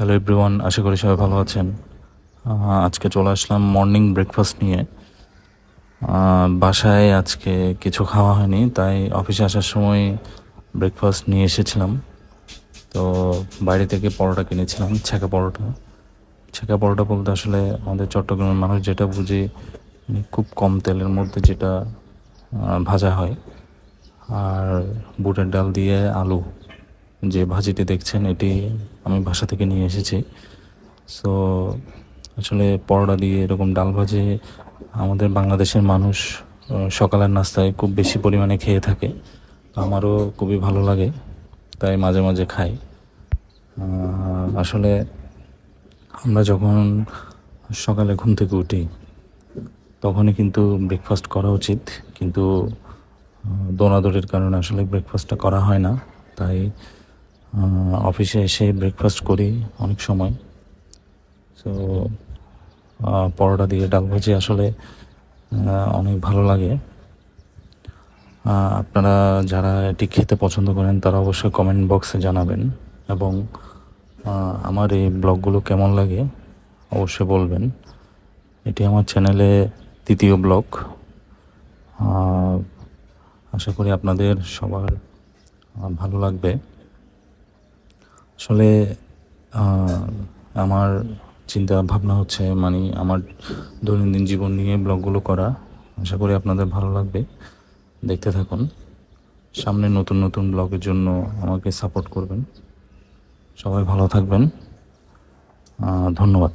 Hello everyone আশা করি সবাই ভালো আছেন। আজকে চলে আসলাম মর্নিং ব্রেকফাস্ট নিয়ে। বাসায় আজকে কিছু খাওয়া হয়নি, তাই অফিসে আসার সময় ব্রেকফাস্ট নিয়ে এসেছিলাম। তো বাইরে থেকে পরোটা কিনেছিলাম, ছেঁকা পরোটা। ছেঁকা পরোটা বলতে আসলে আমাদের চট্টগ্রামের মানুষ যেটা বুঝে মানে খুব কম তেলের মধ্যে যেটা ভাজা হয়। আর বুটের ডাল দিয়ে আলু, যে ভাজিটি দেখছেন এটি আমি বাসা থেকে নিয়ে এসেছি। সো আসলে পরোটা দিয়ে এরকম ডাল ভাজি আমাদের বাংলাদেশের মানুষ সকালের নাস্তায় খুব বেশি পরিমাণে খেয়ে থাকে। আমারও খুবই ভালো লাগে তাই মাঝে মাঝে খাই। আসলে আমরা যখন সকালে ঘুম থেকে উঠি তখনই কিন্তু ব্রেকফাস্ট করা উচিত। কিন্তু আহ, দৌড়াদৌড়ির কারণে আসলে ব্রেকফাস্টটা করা হয় না। তাই অফিসে এসে ব্রেকফাস্ট করি অনেক সময়। সো পরোটা দিয়ে ডাল ভাজি আসলে অনেক ভালো লাগে। আপনারা যারা এটি খেতে পছন্দ করেন, তারা অবশ্যই কমেন্ট বক্সে জানাবেন এবং আমার এই ব্লগগুলো কেমন লাগে অবশ্যই বলবেন। এটি আমার চ্যানেলে তৃতীয় ব্লগ। আশা করি আপনাদের সবার ভালো লাগবে। আসলে আমার চিন্তা ভাবনা হচ্ছে মানে আমার দৈনন্দিন জীবন নিয়ে ব্লগগুলো করা। আশা করি আপনাদের ভালো লাগবে। দেখতে থাকুন। সামনে নতুন নতুন ব্লগের জন্য আমাকে সাপোর্ট করবেন। সবাই ভালো থাকবেন। ধন্যবাদ।